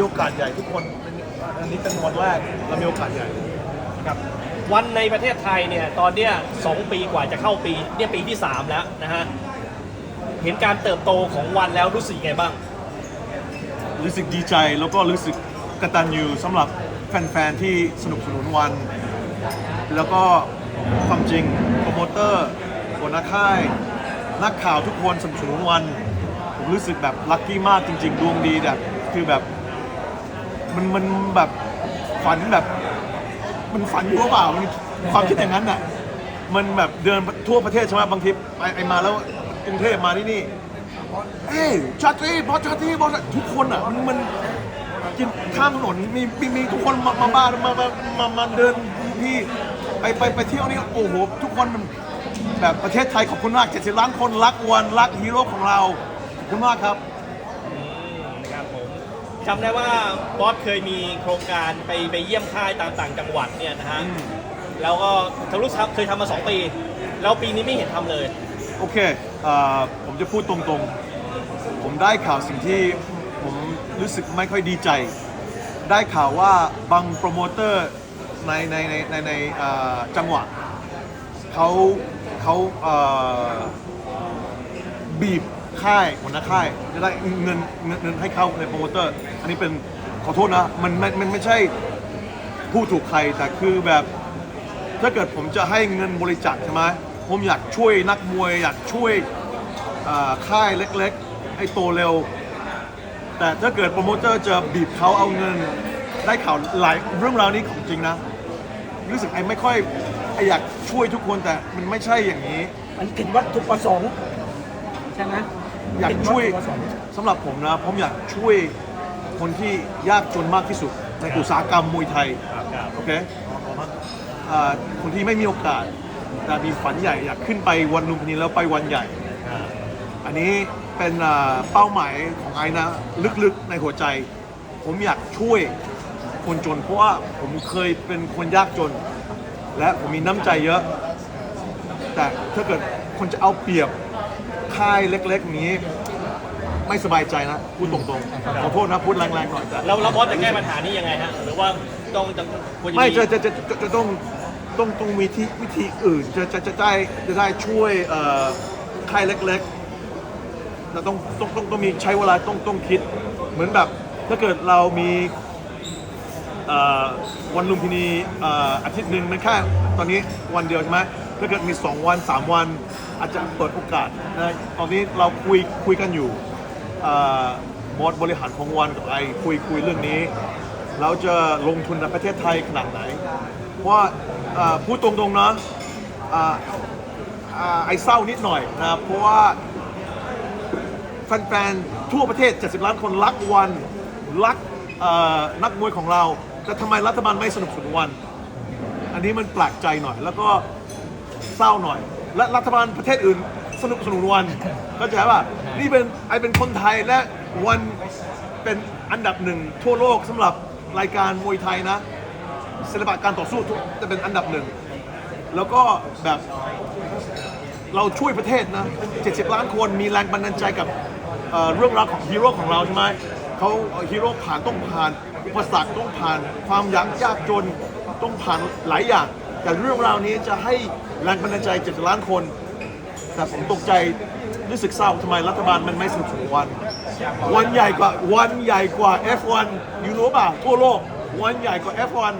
มีโอกาสใหญ่ทุกคนอันนี้เป็นวันแรกเรามีโอกาสใหญ่ครับ วันในประเทศไทยเนี่ยตอนเนี้ยสองปีกว่าจะเข้าปีเนี่ยปีที่ 3 แล้วนะฮะเห็นการเติบโตของวันแล้วรู้สึกยังไงบ้าง รู้สึกดีใจแล้วก็รู้สึกกตัญญูสำหรับแฟนๆที่สนับสนุนวัน แล้วก็ความจริงโปรโมเตอร์หัวหน้าค่าย นักข่าวทุกคนสนับสนุนวัน ผมรู้สึกแบบลัคกี้มากจริง ๆ ดวงดีแบบคือแบบ มันมันแบบฝันแบบ มันฝันอยู่หรือเปล่ามันความคิดอย่างนั้นน่ะ มันแบบเดินทั่วประเทศใช่ไหมบางทีไปไอมาแล้วกรุงเทพมาที่นี่เอ้ยชาตรีบอสชาตรีบอสทุกคนอะ มันมันกินข้ามถนนมีมีมีทุกคนมามาบ้านมามามามาเดินพี่ไปไปไปเที่ยวนี่โอ้โหทุกคนมันแบบประเทศไทยขอบคุณมาก 70 ล้านคนรักวันรักฮีโร่ของเราขอบคุณมากครับ จำได้ว่าบอสเคยมีโครงการไปไปเยี่ยมค่ายตามต่างจังหวัดเนี่ยนะฮะอืมแล้วก็ทะลุเคยทำมา 2 ปี แล้วปีนี้ไม่เห็นทำเลย โอเคเอ่อผมจะพูดตรงๆ ผมได้ข่าวสิ่งที่ผมรู้สึกไม่ค่อยดีใจ ได้ข่าวว่าบางโปรโมเตอร์ในในในในในเอ่อจังหวัดเขาเขาเอ่อบีบ ค่ายหัวหน้าค่ายจะได้เงินเงินเงินให้เข้าในโปรโมเตอร์ อันนี้เป็นขอโทษนะมันมันมันไม่ใช่ผู้ถูกใครแต่คือแบบถ้าเกิดผมจะให้เงินบริจาคใช่ไหมผมอยากช่วยนักมวย อยากช่วยอ่าค่ายเล็กๆ ให้โตเร็ว แต่ถ้าเกิดโปรโมเตอร์จะบีบเขาเอาเงิน ได้ข่าวหลายเรื่องราวนี้ของจริงนะ รู้สึกไอ้ไม่ค่อยไอ้อยากช่วยทุกคนแต่มันไม่ใช่อย่างนี้ มันผิดวัตถุประสงค์ใช่ไหม อยากช่วยผิดตถุประสงค์สำหรับผมนะผมอยากช่วยคนที่ยากจนมากที่สุด ในอุตสาหกรรมมวยไทยโอเคอ่าคนที่ไม่มีโอกาสแต่มีฝันใหญ่อยากขึ้นไปวันลุมพินีแล้วไปวันใหญ่ อันนี้เป็นอ่าเป้าหมายของไอ้นะ ลึกๆในหัวใจ ผมอยากช่วยคนจน เพราะว่าผมเคยเป็นคนยากจน และผมมีน้ำใจเยอะ แต่ถ้าเกิดคนจะเอาเปรียบ ค่ายเล็ก ๆ นี้ ไม่สบายใจนะพูดตรงๆขอโทษนะพูดแรงๆหน่อยแต่แล้วแล้วบอสจะแก้ปัญหานี้ยังไงฮะหรือว่าต้องจะควรจะไม่จะจะจะจะจะต้องต้องต้องมีที่วิธีอื่นจะจะจะได้จะได้ช่วยเอ่อค่ายเล็กๆแต่ต้องต้องต้องต้องมีใช้เวลาต้องต้องคิด เหมือนแบบถ้าเกิดเรามีเอ่อวันลุมพินีเอ่ออาทิตย์หนึ่งมันแค่ตอนนี้วันเดียวใช่ไหม ถ้าเกิดมี 2 วัน 3 วัน อาจจะเปิดโอกาสนะตอนนี้เราคุยคุยกันอยู่บอร์ดบริหารของวันกับไอคุยคุยเรื่องนี้ เราจะลงทุนในประเทศไทยขนาดไหน เพราะว่าพูดตรงๆนะอ่าอ่าไอ้เศร้านิดหน่อยนะครับเพราะว่าแฟนๆทั่วประเทศ 70 ล้านคนรักวันรักนักมวยของเราแต่ทำไมรัฐบาลไม่สนับสนุนวัน อันนี้มันแปลกใจหน่อยแล้วก็ เศร้าหน่อย และรัฐบาลประเทศอื่นสนับสนุนวันเข้าใจป่ะนี่เป็นไอเป็นคนไทยและวันเป็นอันดับหนึ่งทั่วโลกสำหรับรายการมวยไทยนะศิลปะการต่อสู้ทุกจะเป็นอันดับหนึ่งแล้วก็แบบเราช่วยประเทศนะ 70 ล้านคนมีแรงบันดาลใจกับเอ่อเรื่องราวของฮีโร่ของเราใช่ไหมเขาเอ่อฮีโร่ผ่านต้องผ่านอุปสรรคต้องผ่านความยากยากจนต้องผ่านหลายอย่าง แต่เรื่องราวนี้จะให้ แรงบันดาลใจ70ล้านคน แต่ผมตกใจรู้สึกเศร้าทำไมรัฐบาลมันไม่สนับสนุนวัน วันใหญ่กว่าวันใหญ่กว่า F1 ยูรู้ป่ะทั่วโลก วันใหญ่กว่า F1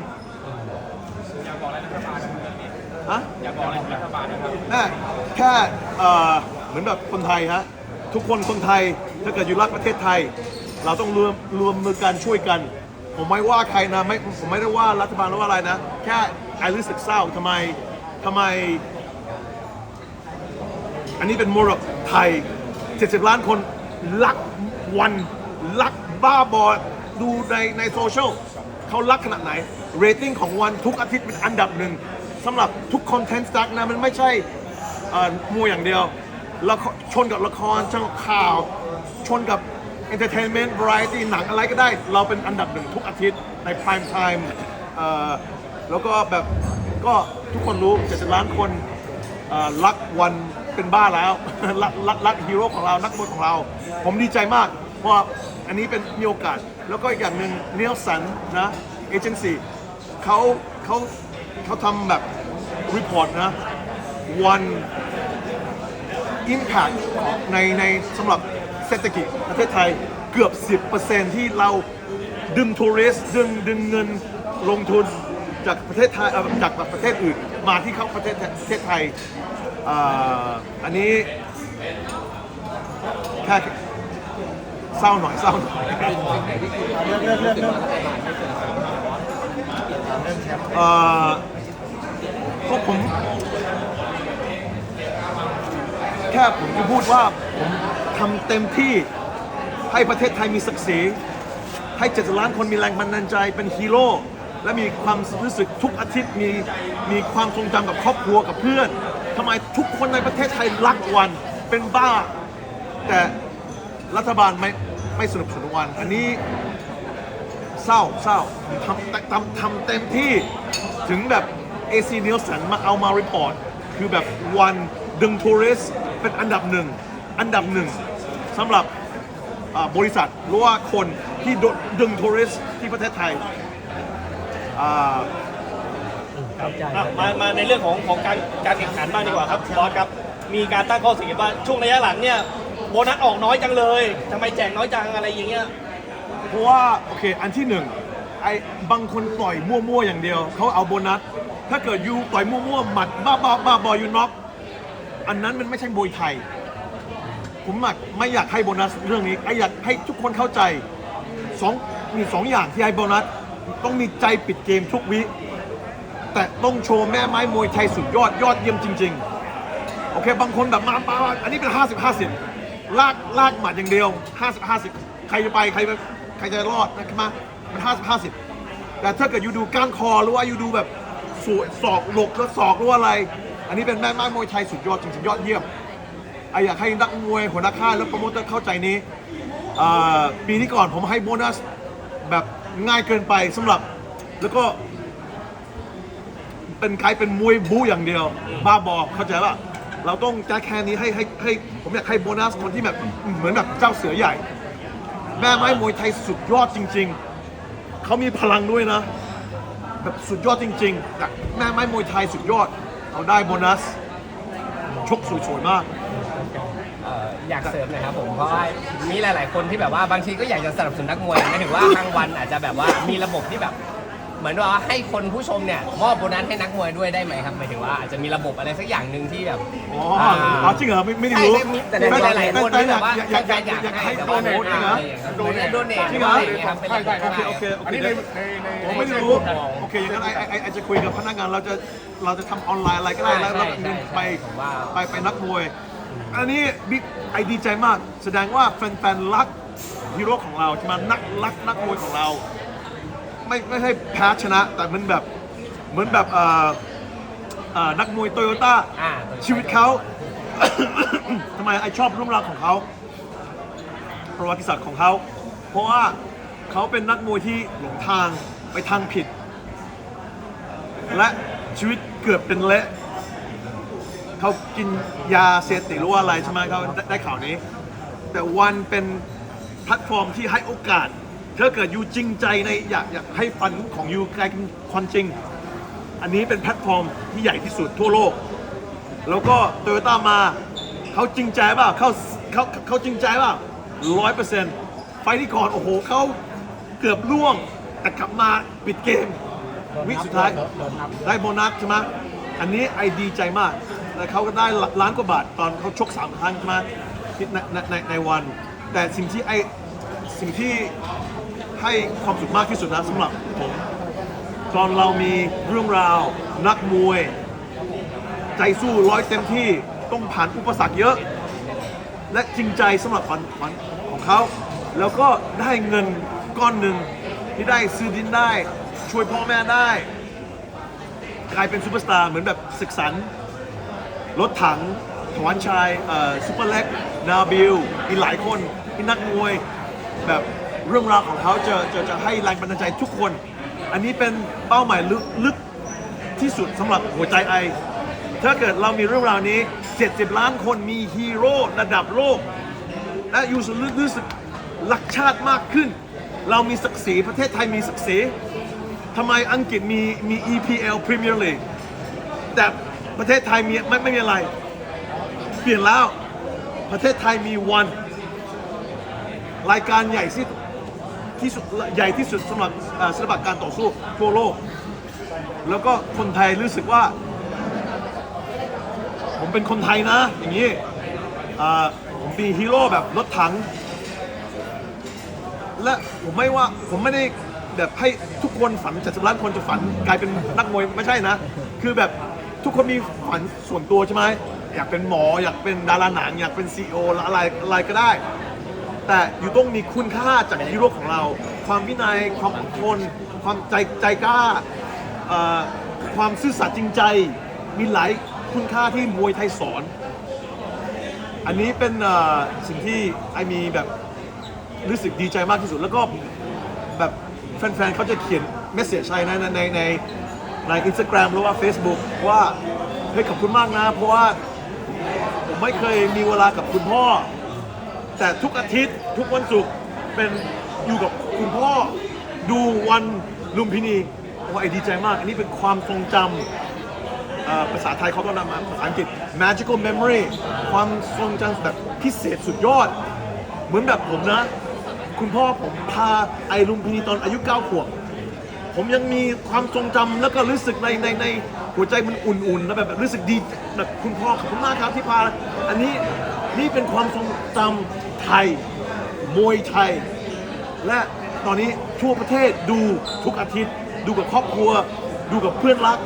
ฮะอยากบอกอะไรรัฐบาลนะครับแค่เอ่อเหมือนแบบคนไทยฮะทุกคนคนไทยถ้าเกิดอยู่รักประเทศไทย เราต้องรวมรวมมือกันช่วยกัน ผมไม่ว่าใครนะไม่ผมไม่ได้ว่ารัฐบาลหรือว่าอะไรนะ แค่ไอรู้สึกเศร้าทำไม ทำไม อันนี้เป็นมรดกไทย 70 ล้านคนรักวันรักบ้าบอดูในในโซเชียลเขารักขนาดไหน เรตติ้งของวันทุกอาทิตย์เป็นอันดับหนึ่งสำหรับทุกคอนเทนต์สตั๊กนะ มันไม่ใช่เอ่อมวยอย่างเดียวละชนกับละครชนกับข่าว ชนกับเอนเตอร์เทนเมนต์ v a r i ตี้หนังอะไรก็ได้ เราเป็นอันดับหนึ่งทุกอาทิตย์ใน prime time เอ่อแล้วก็แบบ ก็ทุกคนรู้70ล้านคนรักวันเป็นบ้าแล้วรักรักรักฮีโร่ของเรา นักมวยของเรา ผมดีใจมาก เพราะอันนี้เป็นมีโอกาส แล้วก็อีกอย่างหนึ่งเนลสันนะเอเจนซี่เขาเขาเขาทำแบบรีพอร์ตนะ one impact ในในสำหรับเศรษฐกิจประเทศไทยเกือบ 10%ที่เราดึงทัวริสต์ดึงดึงเงินลงทุน จากประเทศไทยเอ่อจากประเทศอื่น มาที่เข้าประเทศประเทศไทยอ่าอันนี้แค่เศร้าหน่อยเศร้าหน่อยเรื่องเรื่องเรื่องเรื่องเอ่อก็ผม แค่ผมจะพูดว่าผมทำเต็มที่ให้ประเทศไทยมีศักดิ์ศรีให้เจ็ดล้านคนมีแรงบันดาลใจเป็นฮีโร่ และมีความรู้สึกทุกอาทิตย์มีมีความทรงจำกับครอบครัวกับเพื่อนทำไมทุกคนในประเทศไทยรักวันเป็นบ้า แต่รัฐบาลไม่ไม่สนับสนุนวัน อันนี้เศร้าเศร้าทำทำทำเต็มที่ถึงแบบ AC Nielsen มาเอามารีพอร์ต คือแบบวันดึงทัวริสเป็นอันดับหนึ่ง อันดับหนึ่งสำหรับบริษัทหรือว่าคนที่ดดึงทัวริสที่ประเทศไทย อ่าเข้าใจอะมามาในเรื่องของของการการแข่งขันบ้างดีกว่าครับบอสครับ มีการตั้งข้อสังเกตว่าช่วงระยะหลังเนี่ยโบนัสออกน้อยจังเลยทำไมแจกน้อยจังอะไรอย่างเงี้ย เพราะว่าโอเคอันที่หนึ่งไอ้บางคนปล่อยมั่วๆอย่างเดียว เขาเอาโบนัส ถ้าเกิดยูปล่อยมั่วๆหมัดบ้าบ้าบ้าบอยูน็อกอันนั้นมันไม่ใช่มวยไทย ผมอะไม่อยากให้โบนัสเรื่องนี้ไออยากให้ทุกคนเข้าใจสองมีสองอย่างที่ให้โบนัส ต้องมีใจปิดเกมทุกวิ แต่ต้องโชว์แม่ไม้มวยไทยสุดยอดยอดเยี่ยมจริง ๆ โอเค บางคนแบบมามาอันนี้เป็น 50 50 ลากลากหมัดอย่างเดียว 50 50 ใครจะไปใครใครจะรอดนะครับมามัน 50 50 แต่ถ้าเกิดอยู่ดูก้านคอหรือว่าอยู่ดูแบบสวยศอกหลกแล้วศอกหรือว่าอะไร อันนี้เป็นแม่ไม้มวยไทยสุดยอดจริงๆยอดเยี่ยมไออยากให้นักมวยหัวหน้าค่ายและโปรโมเตอร์เข้าใจนี้ ปีที่ก่อนผมให้โบนัสแบบ ง่ายเกินไปสำหรับแล้วก็ เป็นใครเป็นมวยบู๊อย่างเดียว บ้าบอเข้าใจป่ะเราต้องแก้แค่นี้ให้ให้ให้ผมอยากให้โบนัสคนที่แบบเหมือนแบบเจ้าเสือใหญ่ แม่ไม้มวยไทยสุดยอดจริง ๆเขามีพลังด้วยนะ แบบสุดยอดจริงๆแต่แม่ไม้มวยไทยสุดยอดเขาได้โบนัสชกสวยๆมาก อ่ออยากเสริมหน่อยครับผมเพราะว่ามีหลาย ๆ คนที่แบบว่าบางทีก็อยากจะสนับสนุนนักมวยหมายถึงว่าทางวันอาจจะแบบว่ามีระบบที่แบบ เหมือนว่าให้คนผู้ชมเนี่ยมอบโบนัสให้นักมวยด้วยได้ไหมครับหมายถึงว่าอาจจะมีระบบอะไรสักอย่างหนึ่งที่แบบอ๋ออ๋อจริงเหรอไม่ไม่ได้ใช่รู้ใช่มีแต่มีหลายๆคนแต่ที่แบบว่าอยากอยากอยากอยากอยากให้แต่โดว่าเนทนะโดเนทโดเนทจริงเหรออะไรอย่างเงี้ยครับเป็นระบบโอเคโอเคโอเคอันนี้ในในในผมไม่ได้รู้โอเคอย่างนั้นไอไอไอจะคุยกับพนักงานเราจะเราจะทำออนไลน์อะไรก็ได้แล้วแล้วไปไปไปนักมวย อันนี้บิ๊กไอดีใจมาก แสดงว่าแฟนๆรักฮีโร่ของเราใช่ไหมนักรักนักมวยของเรา ไม่ไม่ให้แพ้ชนะ แต่มันแบบเหมือนแบบเอ่อเอ่อนักมวยโตโยต้าอ่าชีวิตเขา ทำไมไอชอบเรื่องราวของเขา ประวัติศาสตร์ของเขา เพราะว่าเขาเป็นนักมวยที่หลงทางไปทางผิด และชีวิตเกือบเป็นเละ เขากินยาเสพติดหรือว่าอะไรใช่ไหมเขาได้ข่าวนี้ แต่วันเป็นแพลตฟอร์มที่ให้โอกาสถ้าเกิดยูจริงใจในอยากอยากให้ฝันของยูกลายเป็นความจริง อันนี้เป็นแพลตฟอร์มที่ใหญ่ที่สุดทั่วโลก แล้วก็โตโยต้ามาเขาจริงใจเปล่าเขาเขาเขาจริงใจเปล่าร้อยเปอร์เซ็นต์ไฟที่ก่อนโอ้โหเขาเกือบล่วงแต่กลับมาปิดเกมวิสุดท้ายได้โบนัสใช่ไหมอันนี้ไอดีใจมาก แล้วเขาก็ได้ล้านกว่าบาทตอนเขาชกสามครั้งมที่ในในในในวัน แต่สิ่งที่ไอสิ่งที่ให้ความสุขมากที่สุดนะสำหรับผมตอนเรามีเรื่องราว นักมวย ใจสู้ร้อยเต็มที่ต้องผ่านอุปสรรคเยอะ และจริงใจสำหรับฝันฝันของเขา แล้วก็ได้เงินก้อนหนึ่งที่ได้ซื้อดินได้ ช่วยพ่อแม่ได้ กลายเป็นซูเปอร์สตาร์เหมือนแบบศึกสันร รถถังถวันชัยซูเปอร์เล็กนาบิลอีหลายคนที่นักมวย แบบเรื่องราวของเขาจะจะจะให้แรงบันดาลใจทุกคน อันนี้เป็นเป้าหมายลึกลึกที่สุดสำหรับหัวใจไอ ถ้าเกิดเรามีเรื่องราวนี้ 70 ล้านคนมีฮีโร่ระดับโลก และอยูรู้รู้สึกรักชาติมากขึ้น เรามีศักดิ์ศรีประเทศไทยมีศักดิ์ศรีทำไมอังกฤษมีมี EPL Premier League แต่ ประเทศไทยมีไม่ไม่มีอะไร เปลี่ยนแล้ว ประเทศไทยมีวัน รายการใหญ่ที่ที่สุดใหญ่ที่สุดสำหรับศิลปะการต่อสู้ทั่วโลก แล้วก็คนไทยรู้สึกว่า ผมเป็นคนไทยนะ อย่างนี้ผมมีฮีโร่แบบรถถัง และผมไม่ว่าผมไม่ได้แบบให้ทุกคนฝันจัดสล้านคนจะฝันกลายเป็นนักมวยไม่ใช่นะ คือแบบ ทุกคนมีฝันส่วนตัวใช่ไหมอยากเป็นหมอ อยากเป็นดาราหนัง อยากเป็นซีอโอะไรอะไรก็ได้ แต่อยู่ต้องมีคุณค่าจากฮีโร่ของเรา ความวินัยความอดทนความใจใจกล้าเอ่อความซื่อสัตย์จริงใจมีหลายคุณค่าที่มวยไทยสอน อันนี้เป็นเอ่อสิ่งที่ไอมีแบบรู้สึกดีใจมากที่สุดแล้วก็แบบแฟนๆเขาจะเขียนเมสเซจใช่นะในในใน ในอินสตาแกรมหรือว่า Facebook ว่าเฮ้ยขอบคุณมากนะ เพราะว่าผมไม่เคยมีเวลากับคุณพ่อ แต่ทุกอาทิตย์ทุกวันศุกร์เป็นอยู่กับคุณพ่อดูวันลุมพินีโอ้ไอดีใจมาก อันนี้เป็นความทรงจำเอ่อภาษาไทยเขาก็นำมาภาษาอังกฤษ magical memory ความทรงจำแบบพิเศษสุดยอด เหมือนแบบผมนะ คุณพ่อผมพาไอลุมพินีตอนอายุ9ขวบ ผมยังมีความทรงจำแล้วก็รู้สึกในในในหัวใจมันอุ่นๆแล้วแบบรู้สึกดีแบบคุณพ่อขอบคุณมากครับที่พา อันนี้นี่เป็นความทรงจำไทย มวยไทย และตอนนี้ทั่วประเทศดูทุกอาทิตย์ ดูกับครอบครัว ดูกับเพื่อนรัก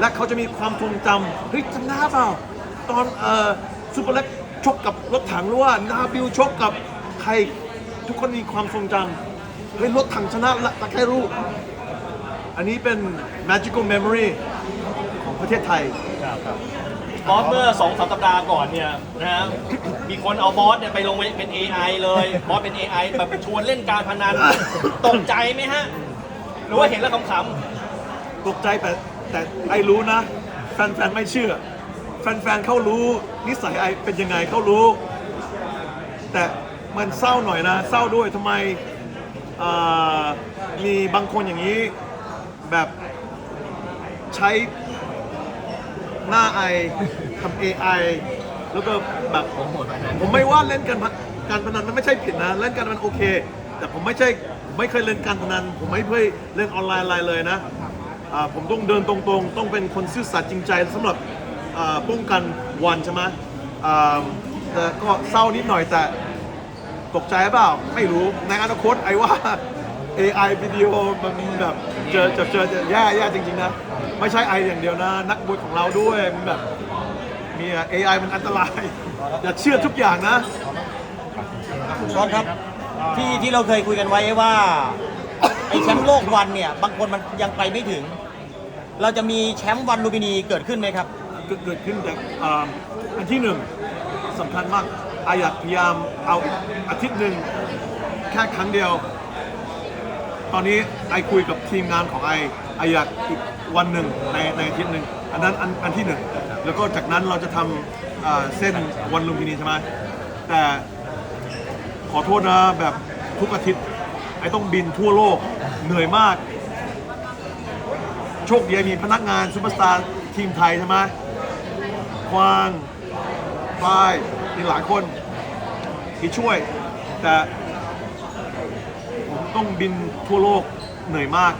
และเขาจะมีความทรงจำเฮ้ยจำได้เปล่า ตอนเอ่อซูเปอร์เล็กชกกับรถถังหรือว่านาบิลชกกับใครทุกคนมีความทรงจำเฮ้ยรถถังชนะละตะแค่รู้ อันนี้เป็น magical memory ของประเทศไทย บอสเมื่อสองสามสัปดาห์ก่อนเนี่ยนะฮะมีคนเอาบอสเนี่ยไปลงเป็น AI เลย บอสเป็น AI แบบชวนเล่นการพนัน ตกใจไหมฮะ หรือว่าเห็นแล้วขำตกใจแต่แต่ไอรู้นะ แฟนๆ ไม่เชื่อ แฟนๆ เขารู้ นิสัยไอเป็นยังไงเขารู้ แต่มันเศร้าหน่อยนะ เศร้าด้วยทำไมเอ่อมีบางคนอย่างนี้ แบบใช้หน้าไอทำ AI แล้วก็แบบผมโหดวันนั้นผมไม่ว่าเล่นการพนการพนันมันไม่ใช่ผิดนะ เล่นการพนันโอเค แต่ผมไม่ใช่ผมไม่เคยเล่นการพนัน ผมไม่เคยเล่นออนไลน์อะไรเลยนะอ่าผมต้องเดินตรงๆ ต้องเป็นคนซื่อสัตย์จริงใจสำหรับอ่าป้องกันวันใช่ไหมอ่าแต่ก็เศร้านิดหน่อยแต่ตกใจเปล่า ไม่รู้ในอนาคตไอ้ว่า AI วิดีโอมันแบบ เจอเจอเจอเจอแย่แย่จริงๆนะ ไม่ใช่ไออย่างเดียวนะ นักบวยของเราด้วยมันแบบมี AI มันอันตราย อย่าเชื่อทุกอย่างนะร้อนครับที่ที่เราเคยคุยกันไว้ว่าไอ้แชมป์โลกวันเนี่ย บางคนมันยังไปไม่ถึง เราจะมีแชมป์วันลูมพินีเกิดขึ้นไหมครับเกิดเกิดขึ้นแต่อ่าอันที่หนึ่งสำคัญมากอาอยากพยายามเอาอีกอาทิตย์หนึ่งแค่ครั้งเดียวต อนนี้ไอคุยกับทีมงานของไอไออยากอีกวันหนึ่งในในอาทิตย์หนึ่งอันนั้นอันอันที่หนึ่งแล้วก็จากนั้นเราจะทำอ่าเส้นวันลุมพินีใช่ไหมแต่ขอโทษนะแบบทุกอาทิตย์ไอต้องบินทั่วโลกเหนื่อยมาก โชคดีมีพนักงานซูเปอร์สตาร์ทีมไทยใช่ไหมควางฝ้ายมีหลายคนที่ช่วยแต่ ต้องบินทั่วโลกเหนื่อยมาก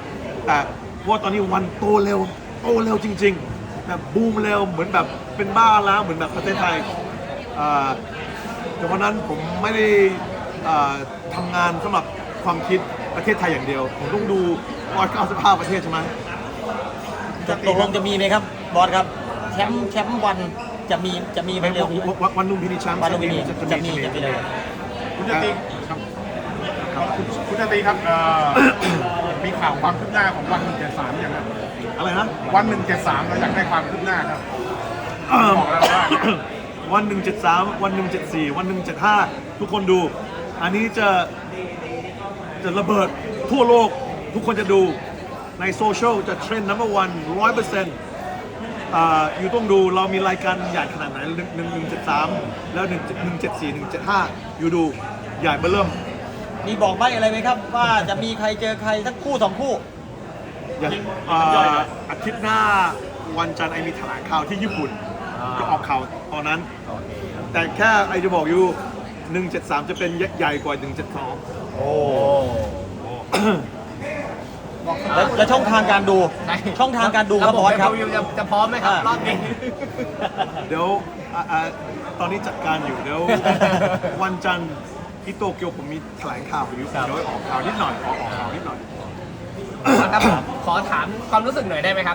แต่เพราะว่าตอนนี้วันโตเร็วโตเร็วจริงๆแบบบูมเร็วเหมือนแบบเป็นบ้าแล้วเหมือนแบบประเทศไทยอ่าแต่เพราะนั้นผมไม่ได้อ่าทำงานสำหรับความคิดประเทศไทยอย่างเดียว ผมต้องดู195ประเทศใช่ไหมจะตกลงจะมีไหมครับ บอสครับแชมป์แชมป์วันจะมีจะมีไหมไม่เร็วนี้ไหมวันวันลุมพินีแชมป์วันลูมพินีจะจะมีมีจะจะมีมีเลยคุณจติ ครับคุณคุณจติครับเอ่อ มีข่าวความคืบหน้าของวันหนึ่งเจ็ดสามอย่างไรอะไรนะ วันหนึ่งเจ็ดสามเราอยากได้ความคืบหน้าครับ บอกแล้วว่า วันหนึ่งเจ็ดสามวันหนึ่งเจ็ดสี่วันหนึ่งเจ็ดห้าทุกคนดู อันนี้จะจะระเบิดทั่วโลก ทุกคนจะดูในโซเชียลจะเทรนด์ number one ร้อยเปอร์เซ็นต์อยู่ต้องดูเรามีรายการใหญ่ขนาดไหนหนึ่งหนึ่งหนึ่งเจ็ดสามแล้วหนึ่งหนึ่งเจ็ดสี่หนึ่งเจ็ดห้าอยู่ดูใหญ่เบ้อเริ่ม มีบอกใบอะไรไหมครับ ว่าจะมีใครเจอใครสักคู่สองคู่ อย่างยิงเอ่อยิงย่อยหน่อยอาทิตย์หน้าวันจันทร์ไอมีแถลงข่าวที่ญี่ปุ่นก็ออกข่าวตอนนั้นแต่แค่ไอจะบอกอยู่ 173 จะเป็นใหญ่กว่า 172 โอ้แล้วแล้วช่องทางการดูใช่ช่องทางการดูครับะบอสครับวิวจะจะพร้อมไหมครับอ่ารรอบนี้ เดี๋ยวอะอะตอนนี้จัดการอยู่เดี๋ยว วันจันทร์ ที่โตเกียวผมมีแถลงข่าวอยู่ครับ โดยออกข่าวนิดหน่อยออกออกข่าวนิดหน่อย ครับผมขอถามความรู้สึกหน่อยได้ไหมครับ